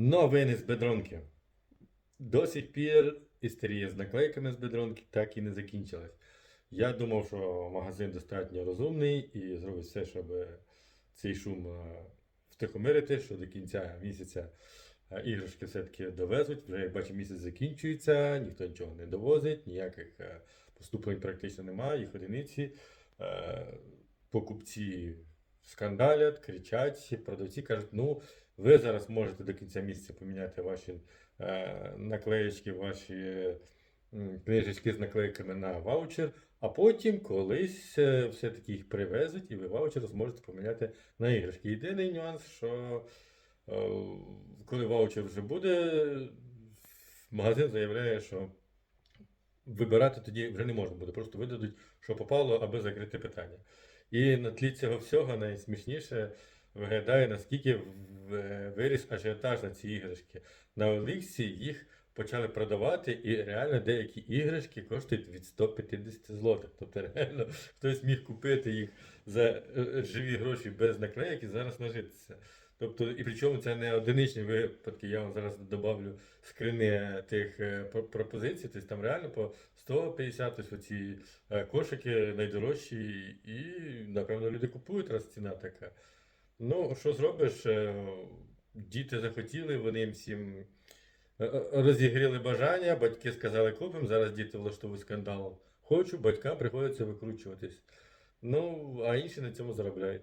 Новини з бедронки. До сих пір істерія з наклейками з бедронки так і не закінчилась. Я думав, що магазин достатньо розумний і зробить все, щоб цей шум е, втихомирити, що до кінця місяця е, іграшки все-таки довезуть. Вже як бачу, місяць закінчується, ніхто нічого не довозить, ніяких е, поступлень практично немає, їх одиниці. Е, Покупці скандалять, кричать, продавці кажуть, ну ви зараз можете до кінця місяця поміняти ваші е, наклеєчки, ваші книжечки з наклейками на ваучер, а потім колись е, все-таки їх привезуть і ви ваучер зможете поміняти на іграшки. Єдиний нюанс, що е, коли ваучер вже буде, магазин заявляє, що вибирати тоді вже не можна буде, просто видадуть, що попало, аби закрити питання. І на тлі цього всього найсмішніше виглядає, наскільки виріс ажіотаж на ці іграшки. На Оліксі їх почали продавати, і реально деякі іграшки коштують від 150 злотих. Тобто реально хтось міг купити їх за е, живі гроші без наклеїк і зараз нажитися. Тобто, і причому це не одиничні випадки. Я вам зараз добавлю скрини тих е, пропозицій. Тобто там реально по 150 ось оці е, кошики найдорожчі, і напевно люди купують, раз ціна така. Ну, що зробиш? е, Діти захотіли, вони їм всім е, е, розігріли бажання, батьки сказали купимо, зараз діти влаштовують скандал. Хочу, батькам приходиться викручуватись. Ну, а інші на цьому заробляють.